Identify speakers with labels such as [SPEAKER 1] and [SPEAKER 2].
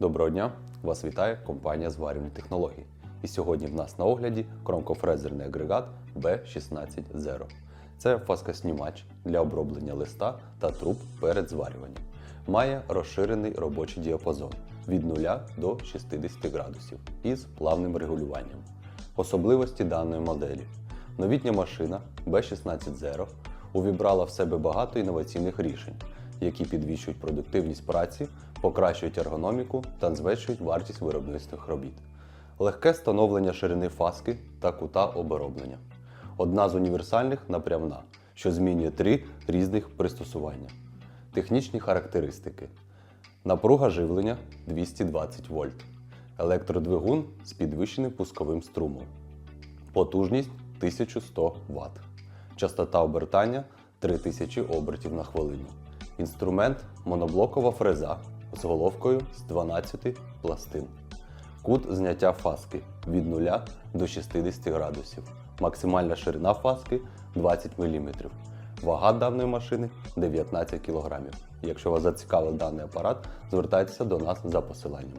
[SPEAKER 1] Доброго дня! Вас вітає компанія зварювальні технології. І сьогодні в нас на огляді кромкофрезерний агрегат B16 Це фаскоснімач для оброблення листа та труб перед зварюванням. Має розширений робочий діапазон від 0 до 60 градусів із плавним регулюванням. Особливості даної моделі. Новітня машина B16 увібрала в себе багато інноваційних рішень, які підвищують продуктивність праці, покращують ергономіку та зменшують вартість виробництвих робіт. Легке встановлення ширини фаски та кута оброблення. Одна з універсальних напрямна, що змінює три різних пристосування. Технічні характеристики. Напруга живлення 220 вольт. Електродвигун з підвищеним пусковим струмом. Потужність 1100 Вт. Частота обертання 3000 обертів на хвилину. Інструмент моноблокова фреза з головкою з 12 пластин. Кут зняття фаски від 0 до 60 градусів. Максимальна ширина фаски 20 мм. Вага даної машини 19 кг. Якщо вас зацікавив даний апарат, звертайтеся до нас за посиланням.